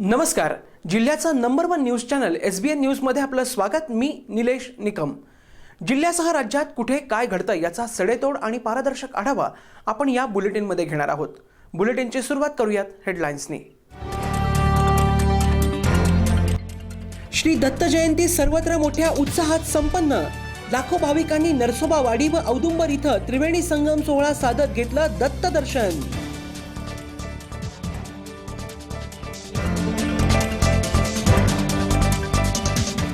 नमस्कार. जिल्ह्याचा number one news channel S B N न्यूजमध्ये आपलं स्वागत. मी निलेश निकम. जिल्ह्यासह राज्यात कुठे काय घडतं याचा सडेतोड आणि पारदर्शक आढावा आपण या बुलेटिनमध्ये घेणार आहोत. बुलेटिनची सुरुवात करूयात हेडलाईन्सनी श्री दत्त जयंती सर्वत्र मोठ्या उत्साहात संपन्न. लाखो भाविकांनी नरसोबावाडी व औदुंबर इथं त्रिवेणी संगम सोहळा साधत घेतलं दत्त दर्शन.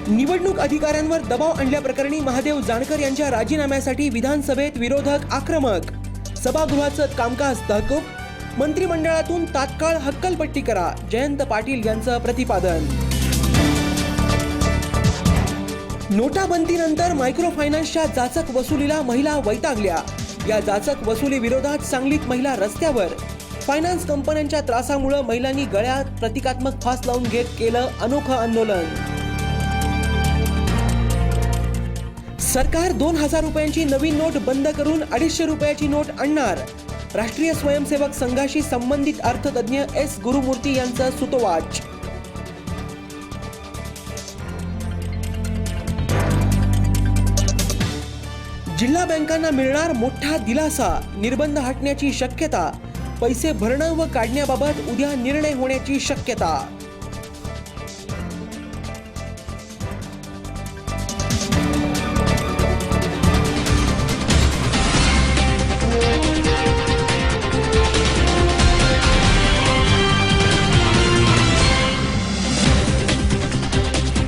निवडणूक अधिकाऱ्यांवर दबाव आणल्याप्रकरणी महादेव जानकर यांच्या राजीनाम्यासाठी विधानसभेत विरोधक आक्रमक. सभागृहाचं कामकाज तहकूब. मंत्रिमंडळातून तात्काळ हक्कलपट्टी करा जयंत पाटील यांचं प्रतिपादन. नोटाबंदीनंतर मायक्रो फायनान्सच्या जाचक वसुलीला महिला वैतागल्या. या जाचक वसुली विरोधात सांगलीत महिला रस्त्यावर. फायनान्स कंपन्यांच्या त्रासामुळे महिलांनी गळ्यात प्रतिकात्मक फास लावून घेत केलं अनोखं आंदोलन. सरकार दोन हजार रुपयांची नवीन नोट बंद करून अडीचशे रुपयाची नोट आणणार. राष्ट्रीय स्वयंसेवक संघाशी संबंधित अर्थतज्ञ एस. गुरुमूर्ती यांचं सुतोवाच. जिल्हा बँकांना मिळणार मोठा दिलासा निर्बंध हटण्याची शक्यता पैसे भरणं व काढण्याबाबत उद्या निर्णय होण्याची शक्यता.